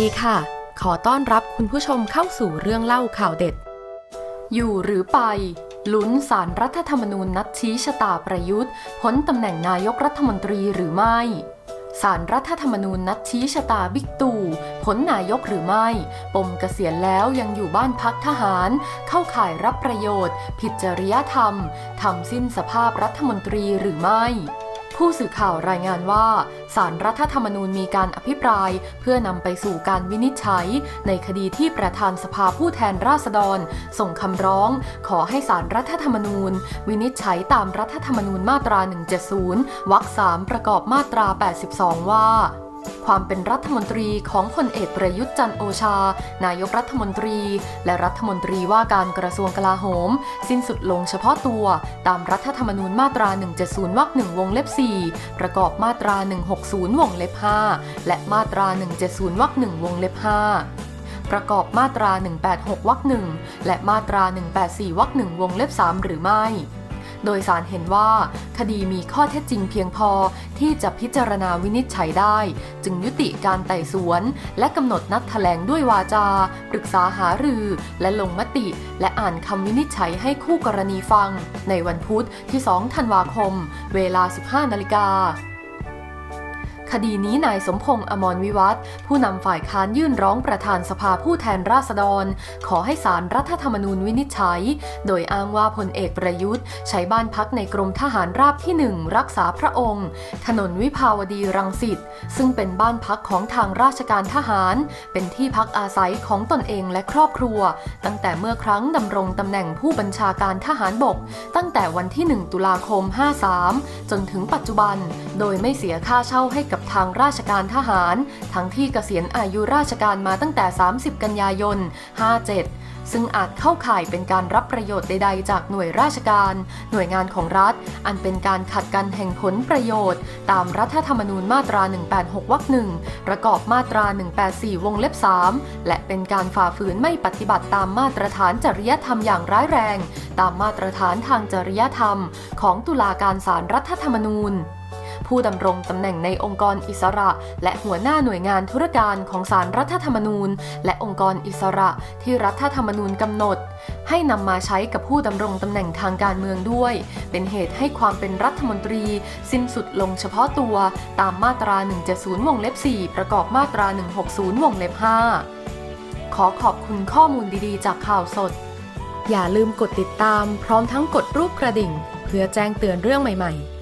ดีค่ะ ขอต้อนรับคุณผู้ชมเข้าสู่เรื่องเล่าข่าวเด็ด อยู่หรือไป ลุ้นสารรัฐธรรมนูญนัดชี้ชะตาประยุทธ์พ้นตำแหน่งนายกรัฐมนตรีหรือไม่สารรัฐธรรมนูญนัดชี้ชะตาบิ๊กตู่พ้นนายกหรือไม่ ปมเกษียณแล้วยังอยู่บ้านพักทหาร เข้าข่ายรับประโยชน์ ผิดจริยธรรม ทำสิ้นสภาพรัฐมนตรีหรือไม่ ผู้สื่อข่าวรายงานว่า สารรัฐธรรมนูญมีการอภิปราย เพื่อนำไปสู่การวินิจฉัย ในคดีที่ประธานสภาผู้แทนราษฎร ส่งคำร้อง ขอให้สารรัฐธรรมนูญ วินิจฉัยตามรัฐธรรมนูญมาตรา 170 วรรค 3 ประกอบมาตรา 82 ว่า ความเป็นรัฐมนตรีของพลเอกประยุทธ์จันโอชา นายกรัฐมนตรี และรัฐมนตรีว่าการกระทรวงกลาโหม สิ้นสุดลงเฉพาะตัว ตามรัฐธรรมนูญมาตรา 170 วรรค1วงเล็บ 4 ประกอบมาตรา 160 วงเล็บ 5 และมาตรา 170 วรรค1วงเล็บ 5ประกอบมาตรา 186 วรรค1และมาตรา 184 วรรค1วงเล็บ 3 หรือไม่ โดยสารเห็นว่าคดีมีข้อเท็จจริงเพียงพอที่จะพิจารณาวินิจฉัยได้ จึงยุติการไต่สวน และกำหนดนัดแถลงด้วยวาจา ปรึกษาหารือ และลงมติ และอ่านคำวินิจฉัยให้คู่กรณีฟัง ในวันพุธที่ 2 ธันวาคม เวลา 15 นาฬิกา คดีนี้นายสมพงษ์อมรวิวัฒน์ผู้นำฝ่ายค้านยื่นร้องประธานสภาผู้แทนราษฎร ขอให้สารรัฐธรรมนูญวินิจฉัย โดยอ้างว่าพลเอกประยุทธ์ ใช้บ้านพักในกรมทหารราบที่หนึ่งรักษาพระองค์ ถนนวิภาวดีรังสิตซึ่งเป็นบ้านพักของทางราชการทหาร เป็นที่พักอาศัยของตนเองและครอบครัว ตั้งแต่เมื่อครั้งดำรงตำแหน่งผู้บัญชาการทหารบก ตั้งแต่วันที่ 1 ตุลาคม 53 จนถึงปัจจุบัน โดยไม่เสียค่าเช่าให้กับทางราชการทหาร ทั้งที่เกษียณอายุราชการมาตั้งแต่ 30 กันยายน 57 ซึ่งอาจเข้าข่ายเป็นการรับประโยชน์ใด ๆ จากหน่วยราชการ หน่วยงานของรัฐ อันเป็นการขัดกันแห่งผลประโยชน์ ตามรัฐธรรมนูญมาตรา 186 วรรคหนึ่งประกอบมาตรา 184 วงเล็บ 3 และเป็นการฝ่าฝืนไม่ปฏิบัติตามมาตรฐานจริยธรรมอย่างร้ายแรง ตามมาตรฐานทางจริยธรรม ของตุลาการศาลรัฐธรรมนูญ ผู้ดำรงตำแหน่งในองค์กรอิสระ และหัวหน้าหน่วยงานธุรการของศาลรัฐธรรมนูญ และองค์กรอิสระที่รัฐธรรมนูญกำหนด ให้นำมาใช้กับผู้ดำรงตำแหน่งทางการเมืองด้วย เป็นเหตุให้ความเป็นรัฐมนตรี สิ้นสุดลงเฉพาะตัวตามมาตรา 170 วงเล็บ 4 ประกอบมาตรา 160 วงเล็บ 5 ขอขอบคุณข้อมูลดีๆ จากข่าวสด อย่าลืมกดติดตามพร้อมทั้งกดรูปกระดิ่ง เพื่อแจ้งเตือนเรื่องใหม่ ๆ